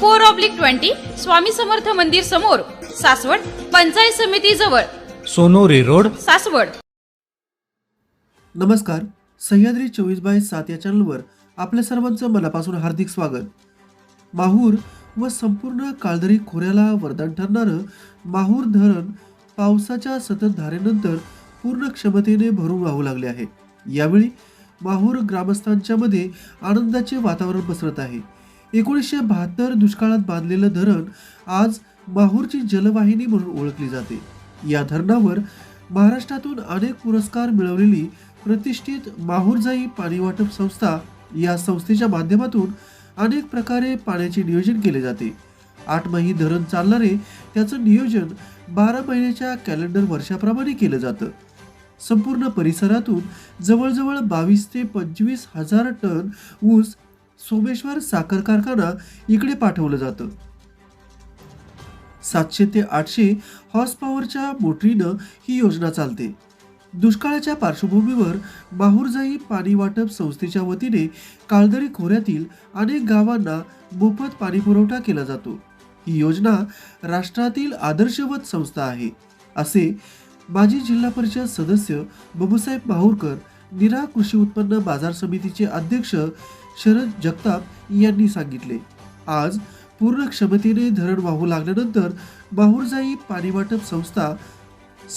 four oblique twenty Swami Samarth मंदिर समोर सासवड पंचायत समिती जवळ. सोनोरी रोड. सासवड. नमस्कार सह्याद्री चोवीस बाय सात या चॅनलवर आपल्या सर्वांचं मनापासून हार्दिक स्वागत. माहूर व संपूर्ण काळदरी खोऱ्याला वरदान ठरणारं माहूर धरण पावसाच्या सतत धारेनंतर पूर्ण क्षमतेने भरून वाहू लागले आहे. यावेळी माहूर ग्रामस्थांच्या मध्ये आनंदाचे वातावरण पसरत आहे. एकोणीसशे बहात्तर दुष्काळात बांधलेलं धरण आज माहूरची जलवाहिनी म्हणून ओळखली जाते. या धरणावर महाराष्ट्रातून अनेक पुरस्कार मिळवलेली प्रतिष्ठित माहूरजाई पाणी वाटप संस्था या संस्थेच्या माध्यमातून अनेक प्रकारे पाण्याचे नियोजन केले जाते. आठ महिने धरण चालणारे त्याचं नियोजन बारा महिन्याच्या कॅलेंडर वर्षाप्रमाणे केलं जातं. संपूर्ण परिसरातून जवळजवळ बावीस ते पंचवीस हजार टन ऊस सोमेश्वर साखर कारखाना इकडे पाठवलं जातं. सातशे ते आठशे हॉर्स पॉवरच्या मोटरीनं ही योजना चालते. दुष्काळाच्या पार्श्वभूमीवर माहूरजाई पाणी वाटप संस्थेच्या वतीने काळदरी खोऱ्यातील अनेक गावांना मोफत पाणी पुरवठा केला जातो. ही योजना राष्ट्रातील आदर्शवत संस्था आहे. असे माजी जिल्हा परिषद सदस्य बाबूसाहेब माहूरकर निरा कृषी उत्पन्न बाजार समितीचे अध्यक्ष शरद जगताप यांनी सांगितले. आज पूर्ण क्षमतेने धरण वाहू लागल्यानंतर माहूरजाई पाणी वाटप संस्था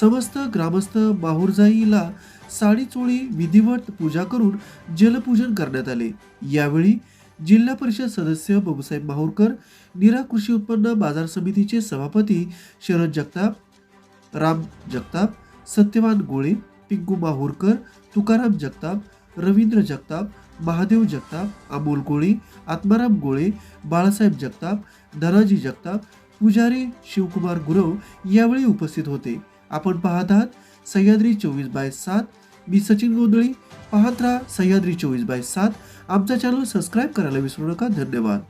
समस्त ग्रामस्थ माहूरजाईला साडीचोळी विधिवत पूजा करून जलपूजन करण्यात आले. यावेळी जिल्हा परिषद सदस्य बाबूसाहेब माहूरकर निरा कृषी उत्पन्न बाजार समितीचे सभापती शरद जगताप राम जगताप सत्यवान गोळे पिंकू माहूरकर तुकाराम जगताप रवींद्र जगताप महादेव जगताप अमोल गोळे आत्माराम गोळे बाळासाहेब जगताप धनाजी जगताप पुजारी शिवकुमार गुरव यावेळी उपस्थित होते. आपण पाहत आहात सह्याद्री चोवीस बाय सात. मी सचिन गोंधळी पाहत राहा सह्याद्री चोवीस बाय सात. आमचा चॅनल सबस्क्राईब करायला विसरू नका. धन्यवाद.